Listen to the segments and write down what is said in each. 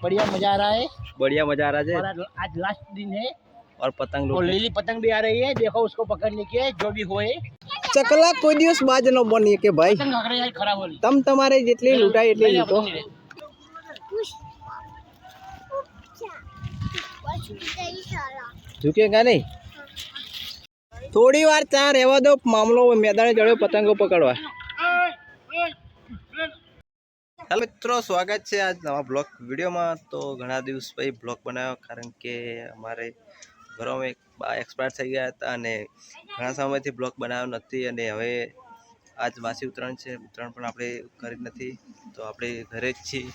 बढ़िया मजा आ रहा है बढ़िया मजा आ रहा है और आज लास्ट दिन है और पतंग और लूट लीली पतंग भी आ रही है देखो उसको पकड़ने के जो भी होए ચકલા કોઈ દિવસ બાજ ન બની કે ભાઈ पतंग पकड़े यार खराब हो रही તમ તમારે જેટલી લૂંટાય એટલી नहीं, લૂંટો पतंग नहीं है। ઝૂકેગા નહીં થોડી વાર ત્યાં રહેવા દો મામલો મેદાને ચડ્યો પતંગો પકડવા હેલો મિત્રો, સ્વાગત છે આજ નવા બ્લોગ વિડીયોમાં. તો ઘણા દિવસ પછી બ્લોગ બનાવ્યો, કારણ કે અમારે ઘરોમાં એક બા એક્સપાયર થઈ ગયા હતા અને ઘણા સમયથી બ્લોગ બનાવ્યો નથી અને હવે આજ વાસી ઉત્તરાયણ છે. ઉત્તરાયણ પણ આપણે કરી નથી. તો આપણે ઘરે જ છીએ.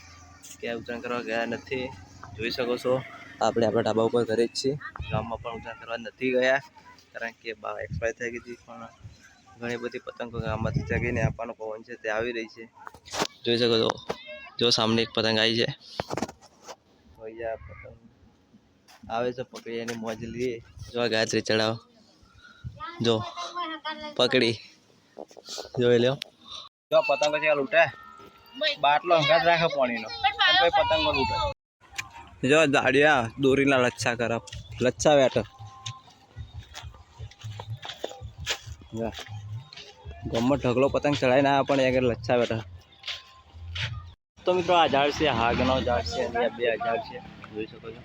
ક્યાંય ઉત્તરાયણ કરવા ગયા નથી. જોઈ શકો છો, આપણે આપણા ઢાબા ઉપર ઘરે જ છીએ. ગામમાં પણ ઉત્તરાયણ કરવા નથી ગયા, કારણ કે બા એક્સપાયર થઈ ગઈ હતી. પણ ઘણી બધી પતંગો ગામમાંથી ચગીને આપવાનો પવન છે, તે આવી રહી છે. જોઈ શકો છો. જો સામે એક પતંગ આવી છે. ભૈયા પતંગ. આવે છે પકડી એની મોજ લઈએ જો આ ગાયત્રી ચડાવ. જો પકડી. જોઈ લ્યો. જો પતંગો છે લૂંટે. બાટલો હંગાત રાખે પાણીનો. પછી પતંગો લૂંટે. જો દાડિયા દોરીના લચ્છા કરા. લચ્છા બેઠો. ગમત ઢગલો પતંગ ચડાવીને આવ્યા પણ આગળ લચ્છા બેઠા. તો મિત્રો આ ઝાડ છે હાગનો ઝાડ છે અહીંયા બે ઝાડ છે જોઈ શકો છો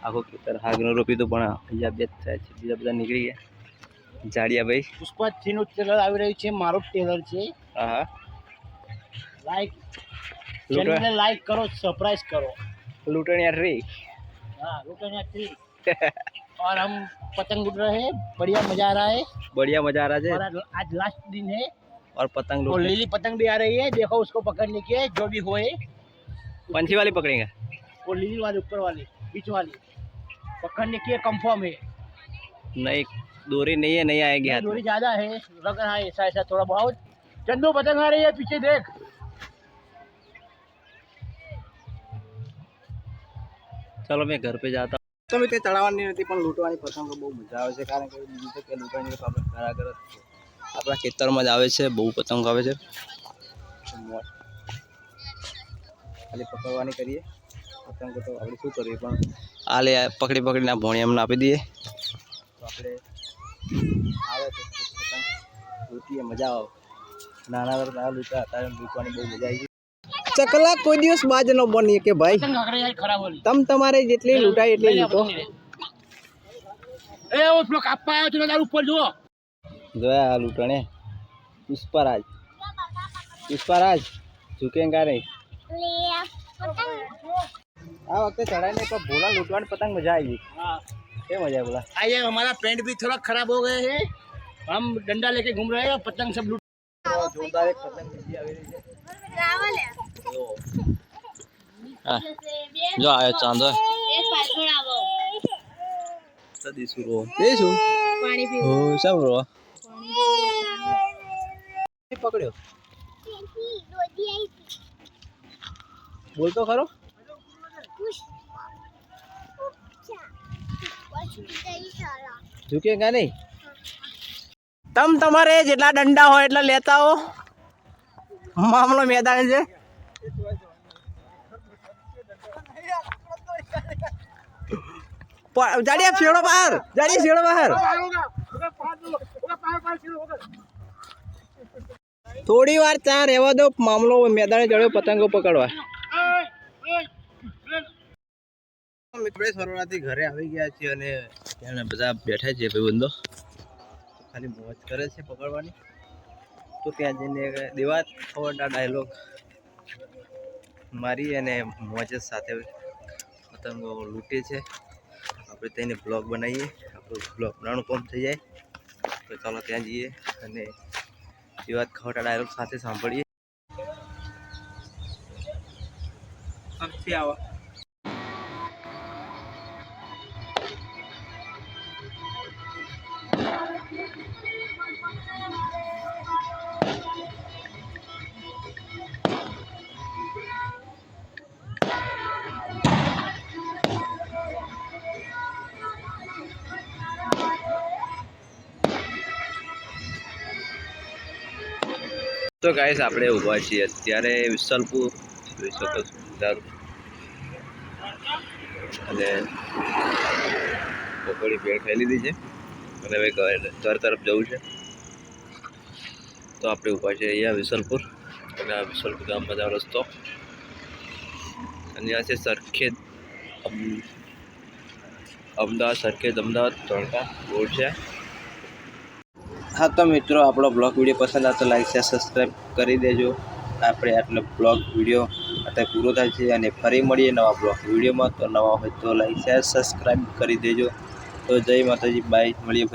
આખું ખેતર હાગનું રોપ્યું હતું પણ અહીંયા બે જ થયા છે બીજા બધા નીકળી ગયા જાડિયા ભાઈ પુષ્પા થ્રી નું ટ્રેલર આવી રહ્યું છે મારું ટ્રેલર છે હા હા લાઈક લૂંટો. ચેનલને લાઈક કરો सरप्राइज करो લૂંટણિયા ટ્રી हाँ लुटनिया थ्री और हम पतंग लूट रहे हैं बढ़िया मजा आ रहा है बढ़िया मजा आ रहा और है आज आज लास्ट दिन है और पतंग और लूट लीली पतंग भी आ रही है देखो उसको पकड़ने के जो भी होए पंछी वाली पकड़ेंगे वो लीली वाली ऊपर वाली बीच वाली पकड़ने के कंफर्म है नहीं दूरी नहीं है नहीं आएगी हाथ में। दूरी ज्यादा है लग रहा है ऐसा ऐसा थोड़ा बहुत चंदू पतंग आ रही है पीछे देख ચાલો મેં ઘર પે જાતા તો મેં તે ચડાવવાની નથી પણ લૂંટવાની પતંગો બહુ મજા આવે છે કારણ કે બીજું તો કે લૂંટવાની તો આપણે ઘર આગળ જ છે. આપણા ખેતરમાં જ આવે છે બહુ પતંગ આવે છે. ખાલી પકડવાની કરીએ. પતંગ તો આપણે શું કરીએ પણ? હાલે પકડી પકડીને ભોણી અમને આપી દઈએ. તો આપણે આવે તો પતંગ. લૂંટીએ મજા આવે. નાના નાના લૂંટા હતા લૂંટવાની બહુ મજા આવી ચકલા કોઈ દિવસ બાજ ન બનીએ કે ભાઈ? તમ તમારે જેટલી લૂંટાય એટલી લૂંટો. એ ઓછો કાપવા આવ્યો છું ઉપર જુઓ. જોયા આ લૂંટણે પુષ્પરાજ પુષ્પરાજ ઝુકેંગા નહીં આ વખતે ચડાઈને પણ ભોલા લૂંટવાની પતંગ મજા આવી हाँ કે મજા આવી બોલા आइए हमारा पेंट भी थोड़ा खराब हो गए हैं हम डंडा लेके घूम रहे हैं और पतंग सब लूट જોરદાર એક પતંગ બીજી આવી રહી છે જો. હા જો આવ્યો ચાંદો સદી સુરો એ શું પાણી હો સબ રો પકડ્યો. બોલતો ખરો? ઝુકેગા નહીં? તમ તમારે જેટલા દંડા હોય એટલા લેતા હો મામલો મેદાન છે. જાડિયા ફેડો બહાર જાડિયા છેડો બહાર. થોડી વાર ત્યાં રહેવા દો, મામલો મેદાને ચડ્યો, પતંગો પકડવા. આપણે સરોવરથી ઘરે આવી ગયા છીએ અને ત્યાં બધા બેઠા છે ભાઈબંધો. ખાલી મોજ કરે છે પકડવાની. તો ત્યાં જઈને દેવા ખબરના ડાયલોગ મારી અને મોજ સાથે પતંગો લૂંટે છે. આપણે તેને બ્લોગ બનાવીએ. આપણો બ્લોગ બનાવવાનું કોમ થઈ જાય. તો ચાલો ત્યાં જઈએ અને એ વાત ખોટા ડાયલોગ સાથે સાંભળીએ. આવા. તો ગાઈસ આપણે ઊભા છીએ અત્યારે વિશાલપુર. જોઈ શકો છો અને પકોડી ભેળ ખાઈ લીધી છે. અને હવે ઘર તરફ જવું છે. તો આપણે ઊભા છે અહીંયા વિસલપુર અને આ વિસલપુર ગામમાં જાવ રસ્તો. અને આ છે સરખેજ અમ- અમદાવાદ, સરખેજ અમદાવાદ, ધોળકા રોડ છે હા, તો મિત્રો, આપણો બ્લોગ વીડિયો પસંદ આવતો લાઈક, શેર સબસ્ક્રાઈબ કરી દેજો. આપણે આટલો બ્લોગ વીડિયો અત્યારે પૂરો થાય છે અને ફરી મળીએ નવા બ્લોગ વિડીયોમાં. તો નવા હોય તો લાઈક, શેર સબસ્ક્રાઈબ કરી દેજો. તો જય માતાજી, બાય. મળીએ.